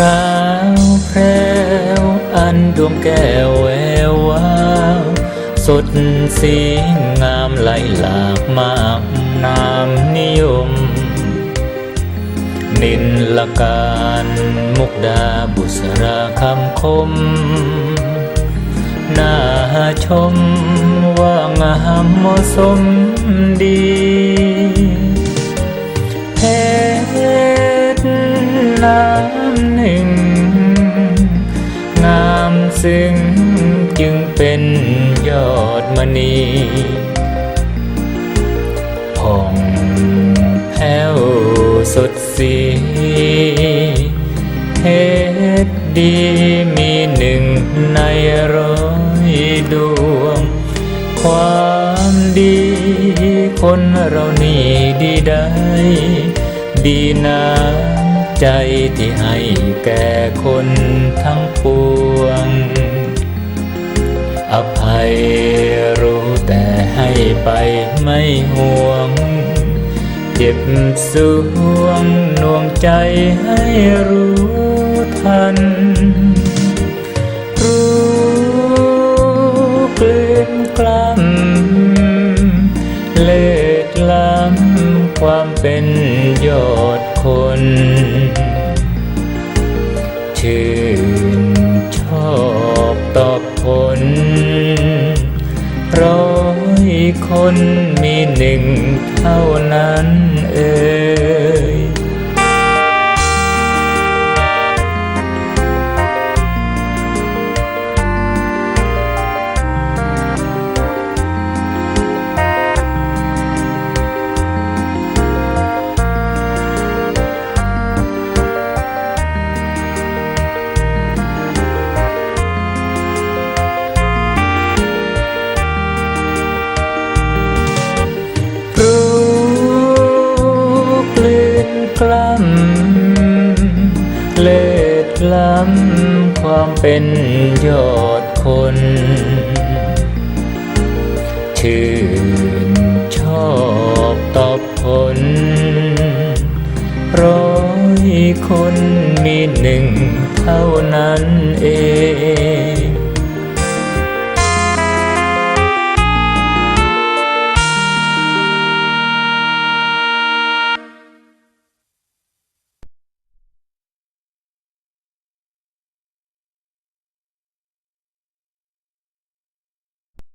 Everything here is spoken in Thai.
ราวแพรวอันดวงแก้วแวววาวสดสีงามไหลหลากมากนามนิยม นินละการมุกดาบุษราคำคม น่าชมว่างามเหมาะสมดี น้ำหนึ่ง งามซึ้งจึงเป็นยอดมณีผ่องแผ้วสดสีเพชรดีมีหนึ่งในร้อยดวง ความดีคนเรานี่ดีได้ ดีน้ำ ใจที่ให้แก่คนทั้งปวง อภัยรู้แต่ให้ไปไม่ห่วง เจ็บสวงหน่วงใจให้รู้ทัน รู้กลืนกล้ำ ความเป็นยอดคน ชื่นชอบตอบผลร้อยคนมีหนึ่งเท่านั้นเอง กล้ำเลิศล้ำความเป็นยอดคน ชื่นชอบตอบผล ร้อยคนมีหนึ่งเท่านั้นเอง